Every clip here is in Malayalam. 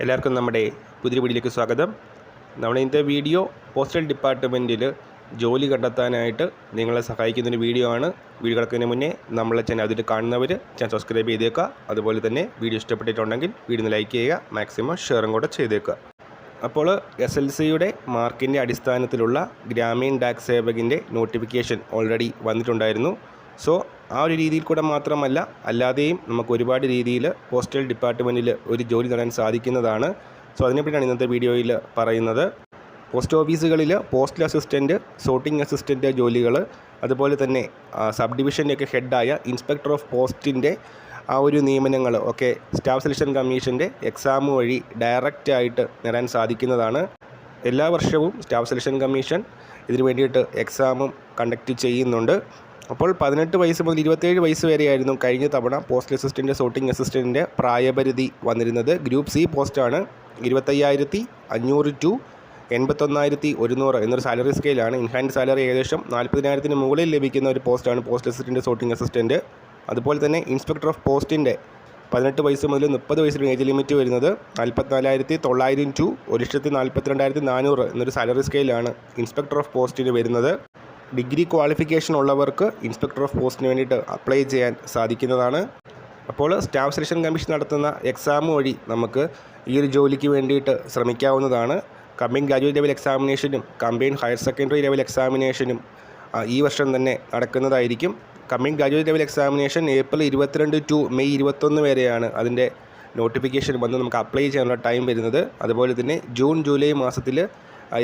എല്ലാവർക്കും നമ്മുടെ പുതിയ വീഡിയോയിലേക്ക് സ്വാഗതം. നമ്മുടെ ഇന്നത്തെ വീഡിയോ പോസ്റ്റൽ ഡിപ്പാർട്ട്മെന്റിൽ ജോലി കണ്ടെത്താനായിട്ട് നിങ്ങളെ സഹായിക്കുന്നൊരു വീഡിയോ ആണ്. വീഡിയോ കിടക്കുന്നതിന് മുന്നേ നമ്മളെ ചാനൽ അതിൽ കാണുന്നവർ ചാനൽ സബ്സ്ക്രൈബ് ചെയ്തേക്കുക. അതുപോലെ തന്നെ വീഡിയോ ഇഷ്ടപ്പെട്ടിട്ടുണ്ടെങ്കിൽ വീഡിയോ ലൈക്ക് ചെയ്യുക മാക്സിമം ഷെയറും കൂടെ ചെയ്തേക്കുക. അപ്പോൾ എസ് എൽ സിയുടെ മാർക്കിന്റെ അടിസ്ഥാനത്തിലുള്ള ഗ്രാമീൺ ഡാക് സേവകിന്റെ നോട്ടിഫിക്കേഷൻ ഓൾറെഡി വന്നിട്ടുണ്ടായിരുന്നു. സോ ആ ഒരു രീതിയിൽ കൂടെ മാത്രമല്ല അല്ലാതെയും നമുക്ക് ഒരുപാട് രീതിയിൽ പോസ്റ്റൽ ഡിപ്പാർട്ട്മെന്റിൽ ഒരു ജോലി നേടാൻ സാധിക്കുന്നതാണ്. സോ അതിനെപ്പറ്റിയാണ് ഇന്നത്തെ വീഡിയോയിൽ പറയുന്നത്. പോസ്റ്റ് ഓഫീസുകളിൽ പോസ്റ്റൽ അസിസ്റ്റന്റ് സോർട്ടിംഗ് അസിസ്റ്റന്റ് ജോലികൾ അതുപോലെ തന്നെ സബ് ഡിവിഷന്റെയൊക്കെ ഹെഡായ ഇൻസ്പെക്ടർ ഓഫ് പോസ്റ്റിന്റെ ആ ഒരു നിയമനങ്ങൾ ഒക്കെ സ്റ്റാഫ് സെലക്ഷൻ കമ്മീഷന്റെ എക്സാം വഴി ഡയറക്റ്റായിട്ട് നേടാൻ സാധിക്കുന്നതാണ്. എല്ലാ വർഷവും സ്റ്റാഫ് സെലക്ഷൻ കമ്മീഷൻ ഇതിനു വേണ്ടിയിട്ട് എക്സാമും കണ്ടക്റ്റ് ചെയ്യുന്നുണ്ട്. അപ്പോൾ പതിനെട്ട് വയസ്സ് മുതൽ ഇരുപത്തേഴ് വയസ്സ് വരെയായിരുന്നു കഴിഞ്ഞ തവണ പോസ്റ്റൽ അസിസ്റ്റന്റ് സോർട്ടിംഗ് അസിസ്റ്റന്റിന്റെ പ്രായപരിധി വന്നിരുന്നത്. ഗ്രൂപ്പ് സി പോസ്റ്റാണ് ഇരുപത്തയ്യായിരത്തി അഞ്ഞൂറ് ടു എൺപത്തൊന്നായിരത്തി ഒരുന്നൂറ് എന്നൊരു സാലറി സ്കെയിലാണ് ഇൻഹാൻഡ് സാലറി ഏകദേശം നാൽപ്പതിനായിരത്തിന് മുകളിൽ ലഭിക്കുന്ന ഒരു പോസ്റ്റാണ് പോസ്റ്റ് അസിസ്റ്റന്റ് സോർട്ടിംഗ് അസിസ്റ്റന്റ് അതുപോലെ തന്നെ ഇൻസ്പെക്ടർ ഓഫ് പോസ്റ്റിന്റെ പതിനെട്ട് വയസ്സ് മുതൽ മുപ്പത് വയസ്സിന് ഏജ് ലിമിറ്റ് വരുന്നത് നാൽപ്പത്തിനാലായിരത്തി തൊള്ളായിരം ടു ഒരു ലക്ഷത്തി നാൽപ്പത്തിരണ്ടായിരത്തി നാനൂറ് എന്നൊരു സാലറി സ്കെയിലാണ് ഇൻസ്പെക്ടർ ഓഫ് പോസ്റ്റിന് വരുന്നത്. ഡിഗ്രി ക്വാളിഫിക്കേഷൻ ഉള്ളവർക്ക് ഇൻസ്പെക്ടർ ഓഫ് പോസ്റ്റിന് വേണ്ടിയിട്ട് അപ്ലൈ ചെയ്യാൻ സാധിക്കുന്നതാണ്. അപ്പോൾ സ്റ്റാഫ് സെലക്ഷൻ കമ്മീഷൻ നടത്തുന്ന എക്സാം വഴി നമുക്ക് ഈ ഒരു ജോലിക്ക് വേണ്ടിയിട്ട് ശ്രമിക്കാവുന്നതാണ്. കമ്പൈൻ ഗ്രാജുവേറ്റ് ലെവൽ എക്സാമിനേഷനും കമ്പൈൻ ഹയർ സെക്കൻഡറി ലെവൽ എക്സാമിനേഷനും ഈ വർഷം തന്നെ നടക്കുന്നതായിരിക്കും. Coming graduate level examination April ഇരുപത്തിരണ്ട് ടു മെയ് ഇരുപത്തൊന്ന് വരെയാണ് അതിന്റെ നോട്ടിഫിക്കേഷൻ വന്ന് നമുക്ക് അപ്ലൈ ചെയ്യാനുള്ള ടൈം വരുന്നത്. അതുപോലെ തന്നെ ജൂൺ ജൂലൈ മാസത്തിൽ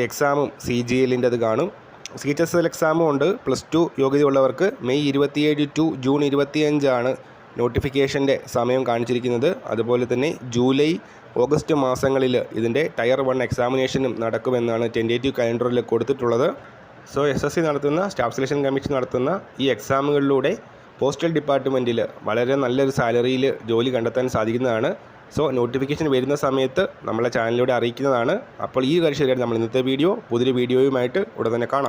എക്സാമും സി ജി എല്ലിന്റെ അത് കാണും. സി എച്ച് എസ് എൽ എക്സാമും ഉണ്ട്. പ്ലസ് ടു യോഗ്യതയുള്ളവർക്ക് മെയ് ഇരുപത്തിയേഴ് ടു ജൂൺ ഇരുപത്തിയഞ്ചാണ് നോട്ടിഫിക്കേഷന്റെ സമയം കാണിച്ചിരിക്കുന്നത്. അതുപോലെ തന്നെ ജൂലൈ ഓഗസ്റ്റ് മാസങ്ങളിൽ ഇതിന്റെ ടയർ വൺ എക്സാമിനേഷനും നടക്കുമെന്നാണ് ടെന്റേറ്റീവ് കലണ്ടറിൽ കൊടുത്തിട്ടുള്ളത്. സോ എസ് എസ് സി നടത്തുന്ന സ്റ്റാഫ് സെലക്ഷൻ കമ്മീഷൻ നടത്തുന്ന ഈ എക്സാമുകളിലൂടെ പോസ്റ്റൽ ഡിപ്പാർട്ട്മെന്റിൽ വളരെ നല്ലൊരു സാലറിയിൽ ജോലി കണ്ടെത്താൻ സാധിക്കുന്നതാണ്. സോ നോട്ടിഫിക്കേഷൻ വരുന്ന സമയത്ത് നമ്മളെ ചാനലിലൂടെ അറിയിക്കുന്നതാണ്. അപ്പോൾ ഈ കാര്യം ശരിയാണ് നമ്മൾ ഇന്നത്തെ വീഡിയോ പുതിയൊരു വീഡിയോയുമായിട്ട് ഉടൻ തന്നെ കാണാം.